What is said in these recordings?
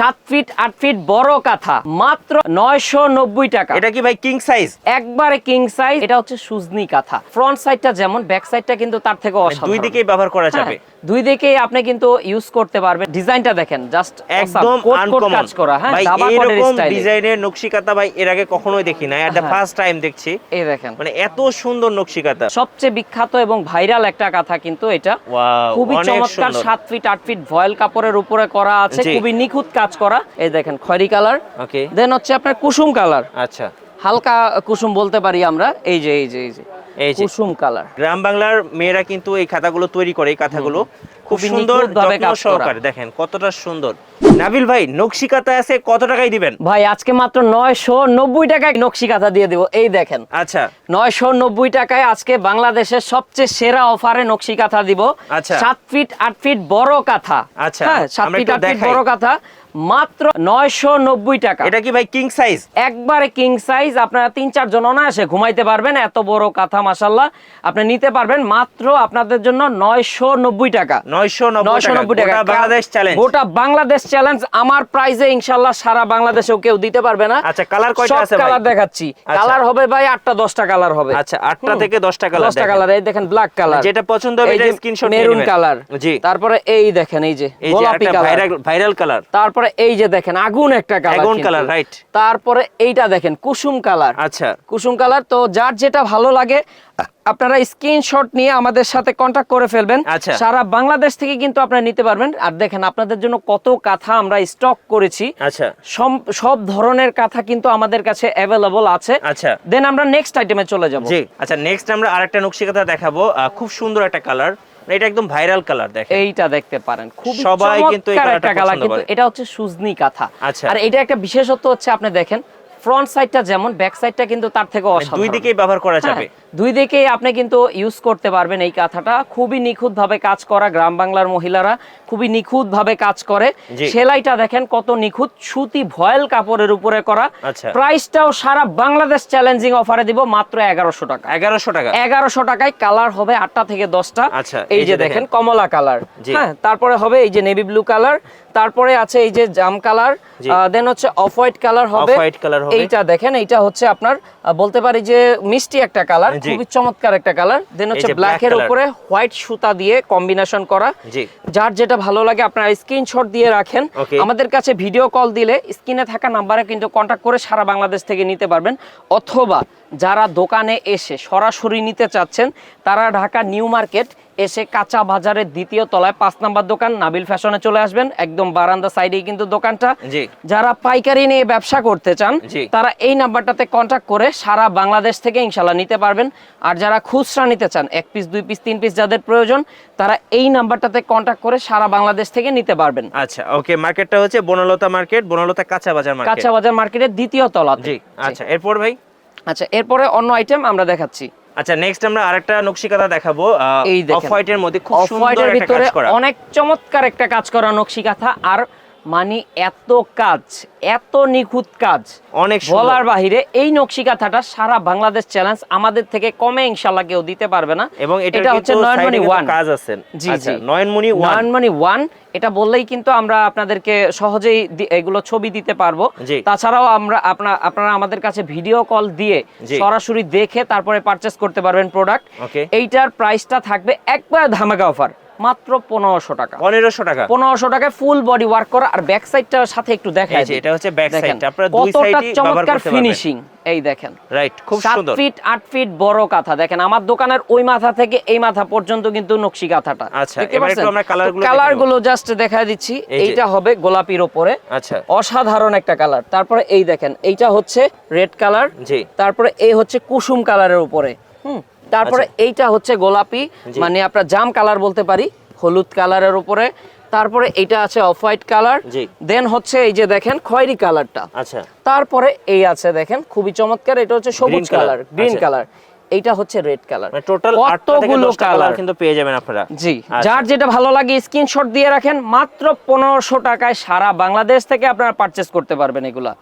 সাত ফিট আট ফিট বড় কাঁথা মাত্র নয়শো নব্বই টাকা। এটা কি ভাই কিং সাইজ একবারে কিং সাইজ এটা হচ্ছে সুজনি কাঁথা। ফ্রন্ট সাইডটা যেমন ব্যাক সাইডটা কিন্তু তার থেকে দুই অসাধারণ। দিকেই ব্যবহার করা হ্যাঁ, যাবে। দুই দিকেই আপনি কিন্তু ইউজ করতে পারবেন। ডিজাইনটা দেখেন জাস্ট একদম আনকমন কাজ করা হ্যাঁ ভাই এরকম ডিজাইনের নকশিকাতা ভাই এর আগে কখনোই দেখি না এটা। ফার্স্ট টাইম দেখছি। এই দেখেন। মানে এত সুন্দর নকশিকাতা সবচেয়ে বিখ্যাত এবং ভাইরাল একটা কাঁথা কিন্তু এটা। ওয়াও খুবই চমৎকার সাত ফিট আট ফিট ভয়েল কাপড়ের উপরে করা আছে। খুবই নিখুঁত কাজ করা। এই দেখেন খয়রি কালার। ওকে দেন হচ্ছে আপনার কুসুম কালার। আচ্ছা। হালকা কুসুম বলতে পারি আমরা। এই যে এই যে এই যে। এই যে। কুসুম কালার। গ্রাম বাংলার মেয়েরা কিন্তু এই খাতাগুলো তৈরি করে এই কাঁথাগুলো খুব সুন্দর যত্ন কাজ। সহকারে। দেখেন কতটা সুন্দর। নাবিল ভাই নকশিকাতা আছে কত টাকায় দিবেন? ভাই আজকে মাত্র নয়শো নব্বই টাকায় নকশি কাঁথা দিয়ে দেবো। এই দেখেন। আচ্ছা। নয়শো নব্বই টাকায় আজকে বাংলাদেশের সবচেয়ে সেরা অফারে নকশি কাঁথা দিব। আচ্ছা। সাত ফিট আট ফিট বড় কাঁথা। আচ্ছা, হ্যাঁ সাত ফিট একটু আট ফিট বড় কাঁথা। মাত্র নয়শো নব্বই টাকা। এটা কি ভাই কিং সাইজ একবারে কিং সাইজ আপনারা তিন চার জন অনায়াসে ঘুমাইতে পারবেন এত বড় কাঁথা মাসাল্লাহ আপনি নিতে পারবেন মাত্র আপনাদের জন্য নয়শো নব্বই টাকা। নয়শো নয়শো নব্বই টাকা। বাংলাদেশ চ্যালেঞ্জ গোটা বাংলাদেশ চ্যালেঞ্জ আমার প্রাইজে ইনশাল্লাহ সারা বাংলাদেশেও কেউ দিতে পারবে না। আচ্ছা, colour কয়টা আছে ভাই? কালার দেখাচ্ছি। আচ্ছা। কালার হবে ভাই আটটা দশটা কালার হবে। আচ্ছা আটটা থেকে দশটা কালার দশটা কালার এই দেখেন ব্ল্যাক কালার যেটা পছন্দ হবে এটা স্ক্রিনশট মেরুন কালার জি। তারপরে এই দেখেন এই যে এই যে গোলাপি কালার ভাইরাল কালার তারপরে এই যে দেখেন আগুন একটা কালার আগুন colour, right. তারপরে এইটা দেখেন কুসুম কালার আচ্ছা। কুসুম কালার তো যার যেটা ভালো লাগে আপনারা স্ক্রিনশট নিয়ে আমাদের সাথে কন্ট্যাক্ট করে ফেলবেন। আচ্ছা। সারা বাংলাদেশ থেকে কিন্তু আপনারা নিতে পারবেন। আর দেখেন আপনাদের জন্য কত কাঁথা আমরা স্টক করেছি। আচ্ছা। সব ধরনের কাঁথা কিন্তু আমাদের কাছে অ্যাভেলেবল আছে। আচ্ছা। দেন আমরা নেক্সট আইটেমে চলে যাব। জি আচ্ছা নেক্সট আমরা আরেকটা নকশিকাতা দেখাবো। আহ, খুব সুন্দর একটা কালার এটা একদম ভাইরাল কালার দেখেন এইটা দেখতে পারেন খুব সবাই কিন্তু এই কালারটা পছন্দ করে। এটা হচ্ছে সুজনি কাঁথা আচ্ছা। আর এটা একটা বিশেষত্ব হচ্ছে আপনি দেখেন ফ্রন্ট সাইডটা যেমন ব্যাক সাইডটা কিন্তু তার থেকে মানে অসাধারণ। দুই দিকেই ব্যবহার করা হ্যাঁ, যাবে। দুই দিকেই আপনি কিন্তু ইউজ করতে পারবেন এই কাঁথাটা। খুবই নিখুঁত ভাবে কাজ করা গ্রাম বাংলার মহিলারা খুবই নিখুঁত ভাবে কাজ করে। সেলাইটা দেখেন কত নিখুঁত সুতি ভয়েল কাপড়ের উপরে করা। আচ্ছা। প্রাইসটাও সারা বাংলাদেশ চ্যালেঞ্জিং অফারে দিব মাত্র এগারোশো টাকা। এগারোশো টাকা। এগারোশো টাকায় কালার হবে আটটা থেকে দশটা। আচ্ছা, এই যে দেখেন। কমলা কালার হ্যাঁ তারপরে হবে এই যে নেভি ব্লু কালার তারপরে আছে এই যে জাম কালার দেন হচ্ছে অফ হোয়াইট কালার হবে। এইটা দেখেন এইটা হচ্ছে আপনার বলতে পারি যে মিষ্টি একটা কালার খুবই চমৎকার একটা কালার। দেন হচ্ছে ব্ল্যাক এর উপরে হোয়াইট সুতা দিয়ে কম্বিনেশন করা। যার যেটা ভালো লাগে আপনারা স্ক্রিনশট দিয়ে রাখেন। আমাদের কাছে ভিডিও কল দিলে স্ক্রিনে থাকা নাম্বারে কিন্তু কন্ট্যাক্ট করে সারা বাংলাদেশ থেকে নিতে পারবেন। অথবা যারা দোকানে এসে সরাসরি নিতে চাচ্ছেন তারা ঢাকা নিউ মার্কেট এসে কাঁচা বাজারের দ্বিতীয় তলায় পাঁচ নাম্বার দোকান নাবিল ফ্যাশনে চলে আসবেন। একদম বারান্দা সাইডে কিন্তু দোকানটা। যারা পাইকারি নিয়ে ব্যবসা করতে চান তারা এই নাম্বারটাতে কন্ট্যাক্ট করে সারা বাংলাদেশ থেকে ইনশাল্লাহ নিতে পারবেন। আর যারা খুচরা নিতে চান এক পিস দুই পিস তিন পিস যাদের প্রয়োজন তারা এই নাম্বারটাতে কন্ট্যাক্ট করে সারা বাংলাদেশ থেকে নিতে পারবেন। আচ্ছা ওকে মার্কেটটা হচ্ছে বনলতা মার্কেট বনলতা কাঁচা বাজার মার্কেট। কাঁচা বাজার মার্কেটের দ্বিতীয় তলা আচ্ছা এরপর ভাই? আচ্ছা এরপরে অন্য আইটেম আমরা দেখাচ্ছি। আচ্ছা নেক্সট আমরা আরেকটা নকশিকাতা দেখাবো। এই অফ হোয়াইটের মধ্যে খুব সুন্দর একটা কাজ করা। অনেক চমৎকার একটা কাজ করা নকশি কাঁথা আর মানে এত কাজ এত নিখুঁত কাজ। অনেক বলার বাহিরে এই নকশি কাঁথাটা সারা বাংলাদেশ চ্যালেঞ্জ আমাদের থেকে কমে ইনশাল্লাহ কেউ দিতে পারবে না। এবং এটা হচ্ছে নয়নমণি ওয়ান কাজ আছে। জি আচ্ছা জি। নয়নমণি ওয়ান নয়নমণি ওয়ান এটা বললেই কিন্তু আমরা আপনাদেরকে সহজেই এগুলো ছবি দিতে পারব। তাছাড়াও আমরা আপনার আপনারা আমাদের কাছে ভিডিও কল দিয়ে সরাসরি দেখে তারপরে পারচেস করতে পারবেন প্রোডাক্ট এইটার প্রাইসটা থাকবে একবার ধামাকা অফার মাত্র পনেরোশো টাকা। পনেরোশো টাকা। পনেরোশো টাকায় ফুল বডি ওয়ার্ক করা। আর ব্যাক সাইডটার সাথে একটু দেখা এটা হচ্ছে আপনারা দুই কতটা চমৎকার ফিনিশিং এই দেখেন। রাইট খুব সুন্দর। ফিট ফিট বড় কাঁথা। দেখেন আমার দোকানের ওই মাথা থেকে এই মাথা পর্যন্ত কিন্তু নকশি কাঁথাটা। আচ্ছা, এবার একটু আমরা colour গুলো কালারগুলো জাস্ট দেখা দিচ্ছি। এই এইটা হবে গোলাপির ওপরে। আচ্ছা। অসাধারণ একটা কালার তারপরে এই দেখেন এইটা হচ্ছে রেড কালার জি। তারপরে এই হচ্ছে কুসুম কালারের উপরে। তারপরে এইটা হচ্ছে গোলাপি আচ্ছা। মানে আপনার জাম কালার বলতে পারি হলুদ কালারের উপরে। তারপরে এইটা আছে অফ হোয়াইট কালার। দেন হচ্ছে এই যে দেখেন খয়েরি কালারটা। আচ্ছা। তারপরে এই আছে দেখেন খুবই চমৎকার এটা হচ্ছে সবুজ কালার গ্রিন আচ্ছা। কালার এইটা হচ্ছে রেড কালার মানে টোটাল কতগুলো কালার কিন্তু পেয়ে যাবেন আপনারা। জি। আচ্ছা। যার যেটা ভালো লাগে স্ক্রিনশট দিয়ে রাখেন মাত্র পনেরোশো টাকায় সারা বাংলাদেশ থেকে আপনারা পারচেস করতে পারবেন এগুলা।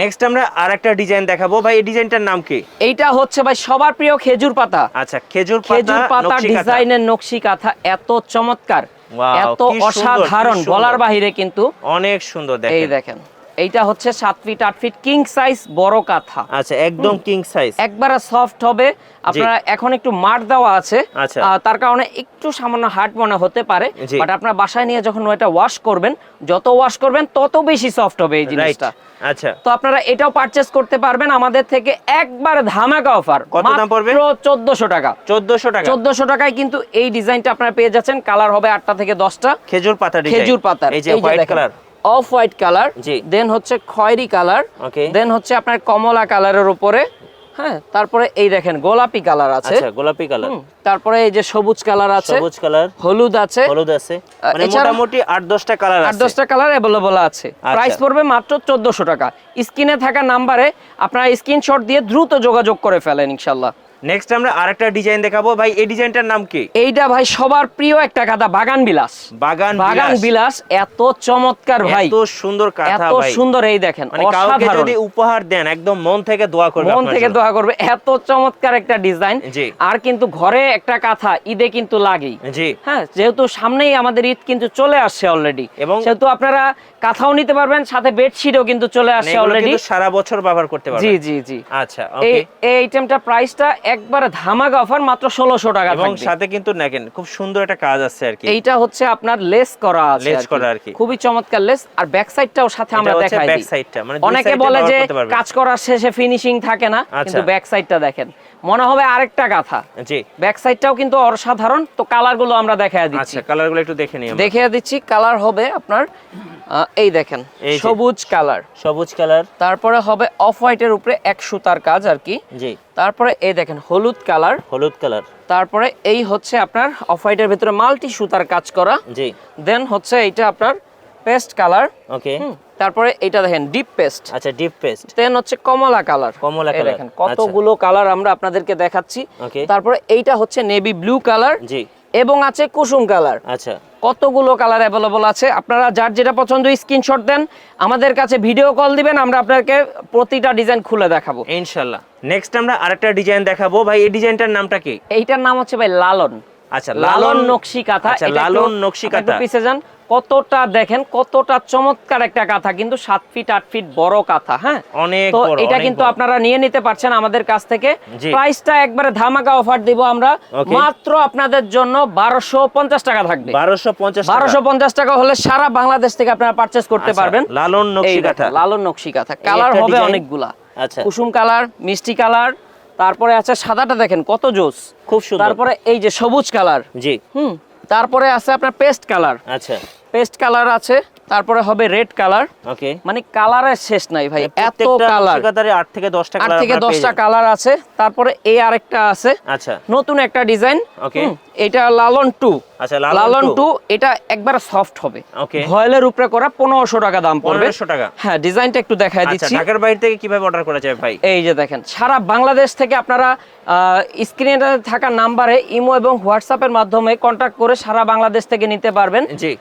নেক্সট আমরা আরেকটা ডিজাইন দেখাবো। ভাই এই ডিজাইনটার নাম কি? এইটা হচ্ছে ভাই সবার প্রিয় খেজুর পাতা। আচ্ছা খেজুর পাতা খেজুর পাতা ডিজাইনের নকশি কাঁথা এত চমৎকার। এত অসাধারণ। বলার বাহিরে কিন্তু। অনেক সুন্দর দেখেন। এই দেখেন। এইটা হচ্ছে সাত ফিট আট ফিট কিং সাইজ বড় কাঁথা। আচ্ছা একদম কিং সাইজ একবারে সফট হবে। আপনারা এখন একটু মাঠ দেওয়া আছে। আচ্ছা। তার কারণে একটু সামান্য হার্ড মনে হতে পারে। বাট আপনার বাসায় নিয়ে যখন এটা ওয়াশ করবেন যত ওয়াশ করবেন তত বেশি সফট হবে এই জিনিসটা। আচ্ছা। তো আপনারা এটাও পারচেস করতে পারবেন আমাদের থেকে একবার ধামাকা অফার কত দাম পড়বে? চোদ্দশো টাকা। চোদ্দশো টাকা। চোদ্দশো টাকায় কিন্তু এই ডিজাইনটা আপনারা পেয়ে যাচ্ছেন। কালার হবে আটটা থেকে দশটা। খেজুর পাতা ডিজাইন খেজুর পাতার। এই যে white colour off white colour জি। দেন হচ্ছে খয়েরি কালার. দেন হচ্ছে আপনার কমলা কালারের উপরে হ্যাঁ তারপরে এই দেখেন গোলাপি কালার আছে। আচ্ছা গোলাপি কালার। তারপরে এই যে সবুজ কালার আছে সবুজ কালার। হলুদ আছে। হলুদ আছে। মানে মোটামুটি আট দশটা কালার আট আছে দশটা কালার অ্যাভেলেবল আছে। আচ্ছা। প্রাইস পড়বে মাত্র চোদ্দশো টাকা। স্ক্রিনে থাকা নাম্বারে আপনারা স্ক্রিনশট দিয়ে দ্রুত যোগাযোগ করে ফেলেন ইনশাল্লাহ নেক্সট আমরা আরেকটা ডিজাইন দেখাবো। ভাই এই ডিজাইনটার নাম কি? এইটা ভাই সবার প্রিয় একটা কাদা বাগান বিলাস। বাগান বাগান বিলাস। এত চমৎকার ভাই। এত সুন্দর কাঁথা এত সুন্দর এই দেখেন মানে কাউকে যদি উপহার দেন একদম মন থেকে দোয়া করবে মন থেকে দোয়া করবে এত চমৎকার একটা ডিজাইন। আর কিন্তু ঘরে একটা কাঁথা ঈদে কিন্তু লাগেই। জি। হ্যাঁ যেহেতু সামনেই আমাদের ঈদ কিন্তু চলে আসছে অলরেডি এবং- সেহেতু আপনারা কাঁথাও নিতে পারবেন সাথে বেডশিটও কিন্তু চলে মানে আসছে অলরেডি সারা বছর ব্যবহার করতে পারবে জি জি জি। আচ্ছা এই আইটেমটা প্রাইসটা একবারে ধামাকা অফার মাত্র ষোলোশো টাকা এবং সাথে কিন্তু দেখেন খুব সুন্দর একটা কাজ আছে আর কি। এইটা হচ্ছে আপনার লেস করা আছে লেস করা আর কি। খুবই চমৎকার লেস আর ব্যাক সাইডটাও সাথে আমরা দেখাই ব্যাক দিই। সাইডটা মানে অনেকে বলে যে কাজ করার শেষে ফিনিশিং থাকে না আচ্ছা। কিন্তু ব্যাক সাইডটা দেখেন। মনে হবে আরেকটা কাঁথা জি। ব্যাক সাইডটাও কিন্তু অসাধারণ। তো কালারগুলো আমরা দেখাই দিচ্ছি। আচ্ছা কালারগুলো একটু দেখে নিই। দেখিয়ে দিচ্ছি কালার হবে আপনার এই দেখেন সবুজ কালার সবুজ কালার তারপরে হবে অফ হোয়াইটের উপরে এক সুতার কাজ আর কি। জি। তারপরে এই দেখেন হলুদ কালার হলুদ কালার তারপরে এই হচ্ছে আপনার অফ হোয়াইটের ভিতরে মাল্টি সুতার কাজ করা। জি। দেন হচ্ছে এইটা আপনার পেস্ট কালার ওকে তারপরে এইটা দেখেন ডিপ পেস্ট আচ্ছা ডিপ পেস্ট দেন হচ্ছে কমলা কালার। কমলা colour, দেখেন কতগুলো কালার আমরা আপনাদেরকে দেখাচ্ছি। তারপরে এইটা হচ্ছে নেভি ব্লু কালার জি। এবং আছে কুসুম কালার। আচ্ছা। কতগুলো কালার অ্যাভেলেবল আছে? আপনারা যার যেটা পছন্দ স্ক্রিনশট দেন। আমাদের কাছে ভিডিও কল দিবেন আমরা আপনাকে প্রতিটা ডিজাইন খুলে দেখাবো। ইনশাল্লাহ। নেক্সট আমরা আরেকটা ডিজাইন দেখাবো। ভাই এই ডিজাইনটার নামটা কি? এইটার নাম হচ্ছে ভাই লালন। আচ্ছা লালন নকশি কাঁথা আচ্ছা লালন নকশি কাঁথা পিছে যান। কতটা দেখেন কতটা চমৎকার একটা কাঁথা কিন্তু সাত ফিট আট ফিট বড় কাঁথা হ্যাঁ? অনেক তো এটা কিন্তু আপনারা নিয়ে নিতে পারছেন আমাদের কাছ থেকে। প্রাইসটা একবারে ধামাকা অফার দিব আমরা। মাত্র আপনাদের জন্য বারোশো পঞ্চাশ টাকা থাকবে। বারোশো পঞ্চাশ বারোশো পঞ্চাশ টাকা হলে সারা বাংলাদেশ থেকে আপনারা পারচেস করতে আচ্ছা, পারবেন। লালন নকশি কাঁথা। লালন নকশি কাঁথা। কালার হবে। অনেকগুলা। আচ্ছা। কুসুম কালার মিষ্টি কালার তারপরে আছে সাদাটা দেখেন কত জোস। খুব সুন্দর। তারপরে এই যে সবুজ কালার। জি। হুম তারপরে আছে আপনার পেস্ট কালার। আচ্ছা। পেস্ট কালার আছে। তারপরে হবে রেড কালার। ওকে। মানে কালারের শেষ নাই ভাই এত কালার। আট থেকে দশটা আট থেকে দশটা কালার আছে তারপরে এই আরেকটা আছে। আচ্ছা। নতুন একটা ডিজাইন। Okay. এটা লালন টু। আচ্ছা, লালন টু। এটা একবার সফট হবে. ভয়েলের উপরে করা পনেরোশো টাকা দাম পড়বে। 1500 টাকা। হ্যাঁ ডিজাইনটা একটু দেখায় আচ্ছা দিচ্ছি। ঢাকার বাইরে থেকে কীভাবে অর্ডার করা যায় ভাই? এই যে দেখেন সারা বাংলাদেশ থেকে আপনারা স্ক্রিনে থাকা নাম্বারে ইমো এবং হোয়াটসঅ্যাপের মাধ্যমে কন্ট্যাক্ট করে সারা বাংলাদেশ থেকে নিতে পারবেন। জি।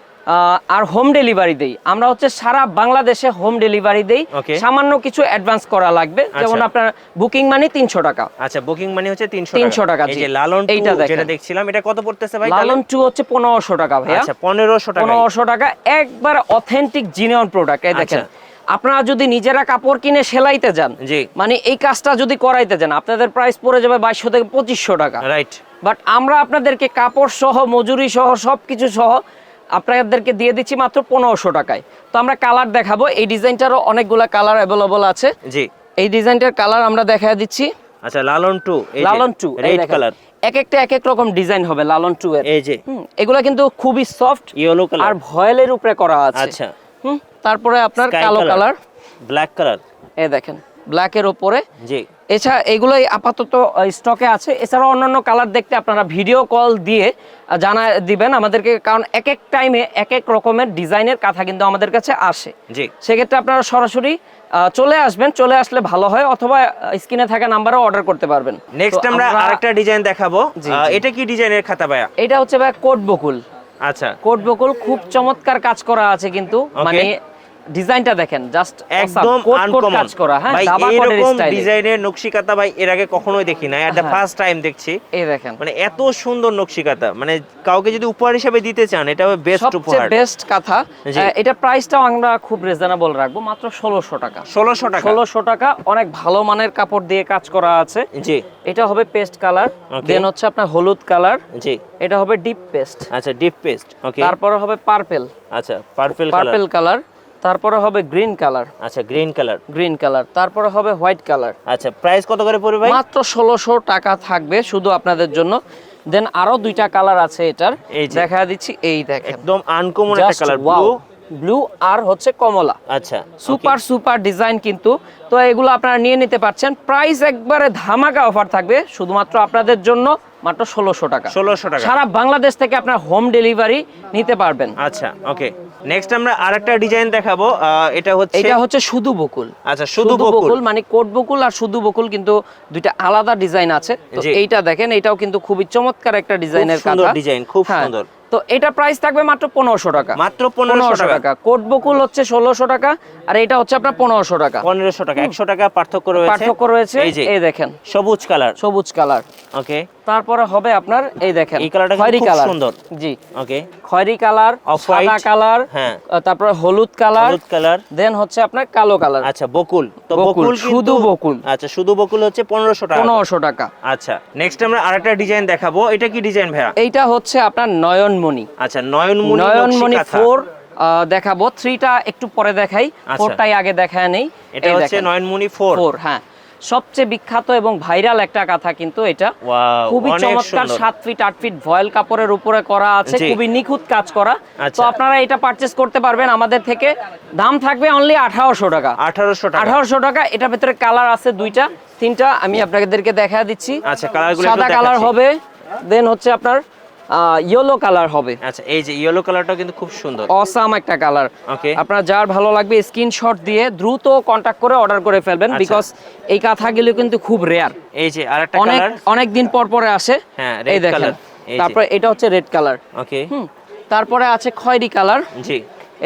আর হোম ডেলিভারি দেই। আমরা হচ্ছে সারা বাংলাদেশে হোম ডেলিভারি দেই। সামান্য কিছু অ্যাডভান্স করা লাগবে। যেমন আচ্ছা। আপনার বুকিং মানি তিনশো টাকা। আচ্ছা বুকিং মানি হচ্ছে তিনশো 300 টাকা, এই যে লালন এইটা এইটা যেটা দেখছিলাম এটা কত পড়তেছে ভাই লালন টু হচ্ছে পনেরোশো টাকা ভাইয়া। আচ্ছা পনেরোশো টাকা পনেরোশো টাকা একবার অথেন্টিক জিনিয়ন প্রোডাক্ট এই দেখেন। আচ্ছা। আপনারা যদি নিজেরা কাপড় কিনে সেলাইতে যান। মানে এই কাজটা যদি করাইতে যান আপনাদের প্রাইস পড়ে যাবে বাইশশো থেকে পঁচিশশো টাকা। রাইট বাট আমরা আপনাদেরকে কাপড় সহ মজুরি সহ সবকিছু সহ আপনাদেরকে দিয়ে দিচ্ছি মাত্র পনেরোশো টাকায়। তো আমরা কালার দেখাবো। এই ডিজাইনটারও অনেকগুলা কালার অ্যাভেলেবল আছে। জি। এই ডিজাইনটার কালার আমরা দেখা দিচ্ছি। আচ্ছা লালন টু লালন টু রেড কালার এক একটা এক এক রকম ডিজাইন হবে লালন টু এর। এই যে। এগুলা কিন্তু খুবই সফট ইয়েলো কালার আর ভয়েলের উপরে করা আছে। আচ্ছা। হুম তারপরে আপনার কালো কালার ব্ল্যাক কালার এ দেখেন। ব্ল্যাকের ওপরে জি। এছাড়া এগুলোই আপাতত স্টকে আছে। এছাড়াও অন্যান্য কালার দেখতে আপনারা ভিডিও কল দিয়ে জানা দিবেন আমাদেরকে কারণ এক এক টাইমে এক এক রকমের ডিজাইনের কাঁথা কিন্তু আমাদের কাছে আসে। জি। সেক্ষেত্রে আপনারা সরাসরি চলে আসবেন চলে আসলে ভালো হয় অথবা স্ক্রিনে থাকা নাম্বারও অর্ডার করতে পারবেন। নেক্সট আমরা আরেকটা ডিজাইন দেখাবো। এটা কি ডিজাইনের খাতা ভাইয়া? এটা হচ্ছে ভাই কোট বকুল। আচ্ছা। কোট বকুল খুব চমৎকার কাজ করা আছে কিন্তু। মানে ডিজাইনটা দেখেন জাস্ট একদম আনকমন কাজ করা হ্যাঁ ভাই এরকম ডিজাইনের নকশিকাতা ভাই এর আগে কখনোই দেখি না এটা। ফার্স্ট টাইম দেখছি। এই দেখেন। মানে এত সুন্দর নকশিকাতা মানে কাউকে যদি উপহার হিসেবে দিতে চান এটা হবে বেস্ট উপহার। সবচেয়ে বেস্ট কথা এটা প্রাইসটাও আমরা খুব রিজনেবল রাখব মাত্র ষোলোশো টাকা। ষোলোশো টাকা। ষোলোশো টাকা অনেক ভালো মানের কাপড় দিয়ে কাজ করা আছে। জি। এটা হবে পেস্ট কালার দেন হচ্ছে আপনার হলুদ কালার জি। এটা হবে ডিপ পেস্ট আচ্ছা ডিপ পেস্ট ওকে তারপরে হবে পার্পল আচ্ছা পার্পল কালার পার্পেল কালার তারপরে হবে গ্রিন কালার। আচ্ছা গ্রিন কালার। Green colour. তারপরে হবে হোয়াইট কালার। আচ্ছা প্রাইস কত করে পড়বে ভাই? মাত্র ষোলোশো টাকা থাকবে শুধু আপনাদের জন্য। দেন আরও দুইটা কালার আছে এটার। দেখা দিচ্ছি এই দেখেন। একদম আনকমন একটা কালার ব্লু ব্লু আর হচ্ছে কমলা। আচ্ছা সুপার সুপার ডিজাইন কিন্তু। তো এগুলো আপনারা নিয়ে নিতে পারছেন। প্রাইস একবারে ধামাকা অফার থাকবে। শুধুমাত্র আপনাদের জন্য মাত্র ষোলোশো টাকা। ষোলোশো টাকা। সারা বাংলাদেশ থেকে আপনার হোম ডেলিভারি নিতে পারবেন। আচ্ছা ওকে নেক্সট আমরা আরেকটা ডিজাইন দেখাবো এটা হচ্ছে এটা হচ্ছে শুধু বকুল। আচ্ছা শুধু বকুল। মানে কোট বকুল আর শুধু বকুল কিন্তু দুইটা আলাদা ডিজাইন আছে। তো এইটা দেখেন এটাও কিন্তু খুবই চমৎকার একটা ডিজাইনের কাঁথা। ডিজাইন খুব সুন্দর। তো এটা প্রাইস থাকবে মাত্র পনেরোশো টাকা। মাত্র পনেরোশো টাকা। কোট বকুল হচ্ছে ষোলোশো টাকা আর এটা হচ্ছে আপনার পনেরোশো টাকা। পনেরোশো টাকা একশো টাকা পার্থক্য রয়েছে। পার্থক্য রয়েছে এই দেখেন। সবুজ কালার। সবুজ কালার। ওকে। তারপরে হবে আপনার এই দেখেন এই কালারটা খয়েরি কালার। সুন্দর। জি। ওকে। খয়েরি কালার সাদা কালার হ্যাঁ। তারপরে হলুদ কালার। হলুদ কালার। দেন হচ্ছে আপনার কালো কালার। আচ্ছা বকুল। তো বকুল, শুধু বকুল। আচ্ছা শুধু বকুল হচ্ছে পনেরোশো টাকা। পনেরোশো টাকা। আচ্ছা নেক্সট আমরা আরেকটা ডিজাইন দেখাবো। এটা কি ডিজাইন ভাইয়া? এইটা হচ্ছে আপনার নয়নমণি। আচ্ছা নয়নমণি নয়নমণি ফোর দেখাবো। থ্রিটা একটু পরে দেখাই। আচ্ছা। ফোরটাই আগে দেখায় নেই। এটা হচ্ছে নয়নমণি ফোর। ফোর হ্যাঁ। সবচেয়ে বিখ্যাত এবং ভাইরাল একটা কথা কিন্তু এটা। খুবই চমৎকার সাত ফিট আট ফিট ভয়েল কাপড়ের উপরে করা আছে। খুবই নিখুঁত কাজ করা। তো আচ্ছা। আপনারা এটা পারচেস করতে পারবেন আমাদের থেকে। দাম থাকবে অনলি আঠারোশো টাকা। আঠারোশো টাকা। আঠারোশো টাকা। এটার ভেতরে কালার আছে দুইটা তিনটা। আমি আপনাদেরকে দেখা দিচ্ছি। আচ্ছা সাদা কালার হবে। দেন হচ্ছে আপনার ইয়েলো কালার হবে। আচ্ছা এই যে ইয়েলো কালারটাও কিন্তু খুব সুন্দর। অসাম একটা কালার ওকে আপনার যার ভালো লাগবে স্ক্রিনশট দিয়ে দ্রুত কন্টাক্ট করে অর্ডার করে ফেলবেন আচ্ছা। বিকজ এই কাঁথাগুলো কিন্তু খুব রেয়ার এই যে আরেকটা কালার অনেক দিন পর পরে আসে। হ্যাঁ, এই দেখেন। তারপরে এটা হচ্ছে রেড কালার ওকে হুম। তারপরে আছে খয়েরি কালার জি।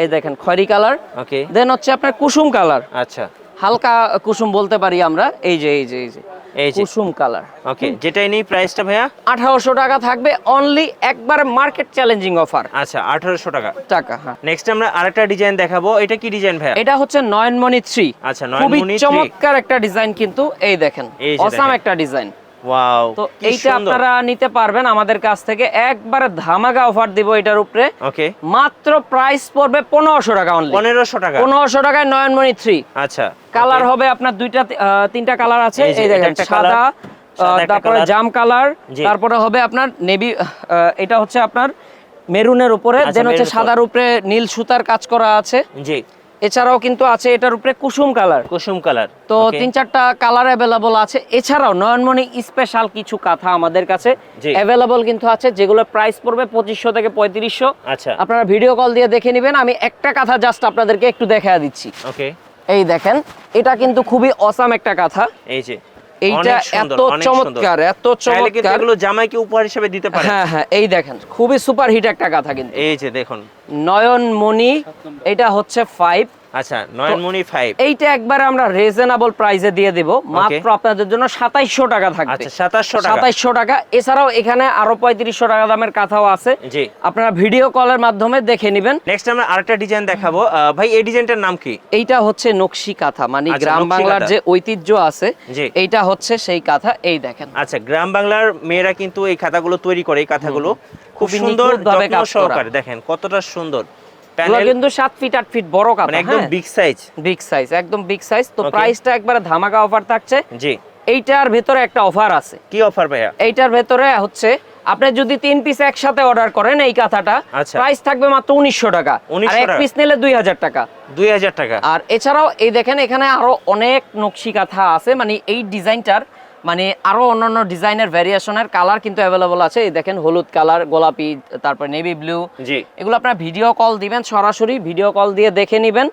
এই দেখেন খয়েরি কালার ওকে দেন হচ্ছে আপনার কুসুম কালার আচ্ছা। হালকা কুসুম বলতে পারি আমরা। এই যে এই যে এই যে। এই যে। কুসুম কালার। ওকে যেটাই নেই প্রাইসটা ভাইয়া? আঠারোশো টাকা থাকবে অনলি একবার মার্কেট চ্যালেঞ্জিং অফার আচ্ছা আঠারোশো টাকা। টাকা হ্যাঁ। নেক্সট আমরা আরেকটা ডিজাইন দেখাবো। এটা কি ডিজাইন ভাইয়া? এটা হচ্ছে নয়নমণি থ্রি। আচ্ছা খুবই চমৎকার একটা ডিজাইন কিন্তু এই দেখেন। অসাম। একটা ডিজাইন ওয়াও তো এইটা আপনারা নিতে পারবেন আমাদের কাছ থেকে। একবারে ধামাকা অফার দিব এটার উপরে। ওকে। মাত্র প্রাইস পড়বে পনেরোশো টাকা অনলি পনেরোশো টাকা। পনেরোশো টাকায় নয়নমণি থ্রি আচ্ছা কালার হবে আপনার দুইটা তিনটা কালার আছে। এই দেখেন সাদা তারপরে জাম কালার তারপরে হবে আপনার নেভি এটা হচ্ছে আপনার মেরুনের উপরে। আচ্ছা, দেন হচ্ছে সাদার উপরে নীল সুতার কাজ করা আছে। জি। এছাড়াও কিন্তু আছে এটার উপরে কুসুম কালার। কুসুম কালার। তো তিন চারটা কালার অ্যাভেলেবল আছে। এছাড়াও নয়নমণি স্পেশাল কিছু কাঁথা আমাদের কাছে। অ্যাভেলেবল কিন্তু আছে যেগুলো প্রাইস পড়বে পঁচিশশো থেকে পঁয়ত্রিশশো। আচ্ছা। আপনারা ভিডিও কল দিয়ে দেখে নেবেন আমি একটা কাঁথা জাস্ট আপনাদেরকে একটু দেখা দিচ্ছি। ওকে এই দেখেন এটা কিন্তু খুবই অসাম একটা কাঁথা। এই যে। এইটা এত চমৎকার এত চমৎকার। এগুলো জামাইকে উপহার হিসেবে দিতে পারে হ্যাঁ হ্যাঁ এই দেখেন খুবই সুপার হিট একটা গাথা কিন্তু। এই যে দেখুন। নয়নমণি এটা হচ্ছে ফাইভ আচ্ছা নয়নমণি ফাইভ এইটা একবারে আমরা রিজনেবল প্রাইসে দিয়ে দেব। মাত্র আপনাদের জন্য সাতাইশশো টাকা থাকবে। আচ্ছা সাতাশশো টাকা। সাতাইশশো টাকা। এছাড়াও এখানে আরও পঁয়ত্রিশশো টাকা দামের কাঁথাও আছে। জি। আপনারা ভিডিও কলের মাধ্যমে দেখে নেবেন। নেক্সট আমরা আরেকটা ডিজাইন দেখাবো। ভাই এই ডিজাইনটার নাম কি? এইটা হচ্ছে নকশি কাঁথা মানে আচ্ছা, গ্রাম বাংলার যে ঐতিহ্য আছে। এইটা হচ্ছে সেই কাঁথা। এই দেখেন। আচ্ছা গ্রাম বাংলার মেয়েরা কিন্তু এই খাতাগুলো তৈরি করে এই কাঁথাগুলো খুব সুন্দর যত্ন। সহকারে। দেখেন কতটা সুন্দর। প্যানেল কিন্তু সাত ফিট আট ফিট বড় মানে একদম বিগ সাইজ বিগ সাইজ একদম বিগ সাইজ তো প্রাইসটা একবারে ধামাকা অফার থাকছে। জি। এইটার ভেতরে একটা অফার আছে। কি অফার ভাইয়া? এইটার ভেতরে হচ্ছে আপনি যদি তিন পিস একসাথে অর্ডার করেন এই কাঁথাটা আচ্ছা। প্রাইস থাকবে মাত্র উনিশশো টাকা। 1900 আর এক পিস নিলে দুই হাজার টাকা। দুই হাজার টাকা। আর এছাড়াও এই দেখেন এখানে আরও অনেক নকশি কাঁথা আছে। মানে এই ডিজাইনটার মানে আরও অন্যান্য ডিজাইনের ভ্যারিয়েশনের কালার কিন্তু অ্যাভেলেবল আছে। এই দেখেন হলুদ কালার গোলাপি তারপর নেভি ব্লু জি। এগুলো আপনার ভিডিও কল দিবেন সরাসরি ভিডিও কল দিয়ে দেখে নেবেন।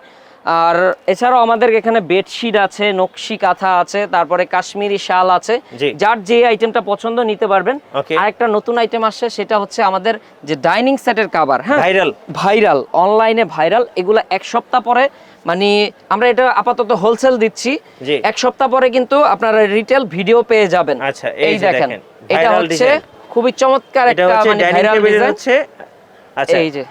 আর এছাড়াও আমাদের এখানে বেডশিট আছে নকশি কাঁথা আছে তারপরে কাশ্মীরি শাল আছে। যার যে আইটেমটা পছন্দ নিতে পারবেন। আর একটা নতুন আইটেম আসছে সেটা হচ্ছে আমাদের যে ডাইনিং সেটের কাভার হ্যাঁ? ভাইরাল ভাইরাল অনলাইনে ভাইরাল এগুলো এক সপ্তাহ পরে মানে আমরা এটা আপাতত হোলসেল দিচ্ছি। এক সপ্তাহ পরে কিন্তু আপনারা রিটেল ভিডিও পেয়ে যাবেন। আচ্ছা, এই দেখেন, এটা হচ্ছে খুবই চমৎকার একটা মানে ভাইরাল ডিজাইন হচ্ছে আচ্ছা এই যে।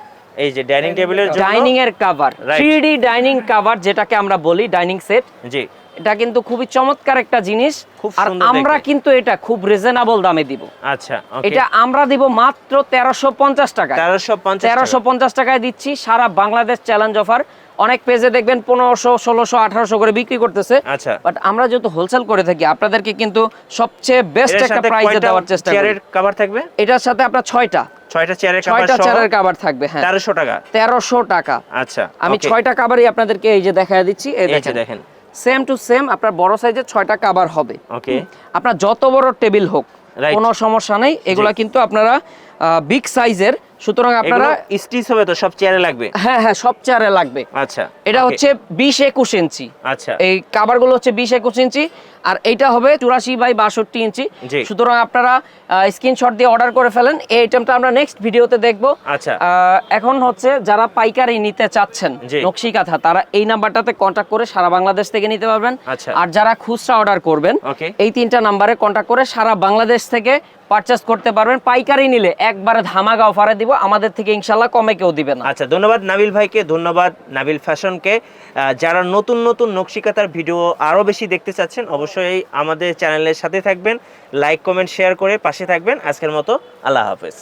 এই যে ডাইনিং টেবিলের জন্য ডাইনিং এর কভার 3D ডাইনিং কভার যেটাকে আমরা বলি ডাইনিং সেট জি। এটা কিন্তু খুবই চমৎকার একটা জিনিস। আর আমরা কিন্তু এটা খুব রিজনেবল দামে দিব। আচ্ছা ওকে এটা আমরা দিব মাত্র তেরোশো পঞ্চাশ টাকা। 1350 তেরোশো পঞ্চাশ টাকায় দিচ্ছি সারা বাংলাদেশ চ্যালেঞ্জ অফার অনেক পেজে দেখবেন পনেরোশো ষোলোশো আঠারোশো করে বিক্রি করতেছে। আচ্ছা। বাট আমরা যেহেতু হোলসেল করে থাকি আপনাদেরকে কিন্তু সবচেয়ে বেস্ট একটা প্রাইসে দেওয়ার চেষ্টা করি। কভার থাকবে? এটার সাথে আপনার ছয়টা। ছয়টা চেয়ারের ছয়টা চেয়ারের কাবার থাকবে হ্যাঁ। 1300 টাকা। আচ্ছা আমি ছয়টা আপনাদেরকে এই যে দেখা দিচ্ছি এই দেখেন। সেম টু সেম আপনার বড় সাইজের ছয়টা হবে। ওকে আপনার যত বড় টেবিল হোক. কোনো সমস্যা নেই। এগুলা কিন্তু আপনারা বিগ সাইজের সুতরাং আপনারা স্টিচ হবে তো সব চেয়ারে লাগবে? হ্যাঁ হ্যাঁ সব চেয়ারে লাগবে। আচ্ছা এটা হচ্ছে বিশ একুশ ইঞ্চি। আচ্ছা। এই হচ্ছে বিশ একুশ ইঞ্চি আর এইটা হবে চুরাশি বাই বাষট্টি ইঞ্চি। সুতরাং আপনারা স্ক্রিনশট দিয়ে অর্ডার করে ফেলেন। এই আইটেমটা আমরা নেক্সট ভিডিওতে দেখব। আচ্ছা। এখন হচ্ছে যারা পাইকারি নিতে চাচ্ছেন। নকশি কাঁথা তারা এই নাম্বারটাতে কন্ট্যাক্ট করে সারা বাংলাদেশ থেকে নিতে পারবেন। আচ্ছা। আর যারা খুচরা অর্ডার করবেন এই তিনটা নাম্বারে কন্ট্যাক্ট করে সারা বাংলাদেশ থেকে পারচেস করতে পারবেন। পাইকারি নিলে একবারে ধামাগা অফারে দিব। আমাদের থেকে ইনশাল্লাহ কমে কেউ দিবে না। আচ্ছা ধন্যবাদ নাবিল ভাইকে, ধন্যবাদ নাবিল ফ্যাশনকে। যারা নতুন নতুন নকশিকাতার ভিডিও আরও বেশি দেখতে চাচ্ছেন, অবশ্যই আমাদের চ্যানেলের সাথে থাকবেন। লাইক কমেন্ট শেয়ার করে পাশে থাকবেন। আজকের মতো আল্লাহ হাফেজ।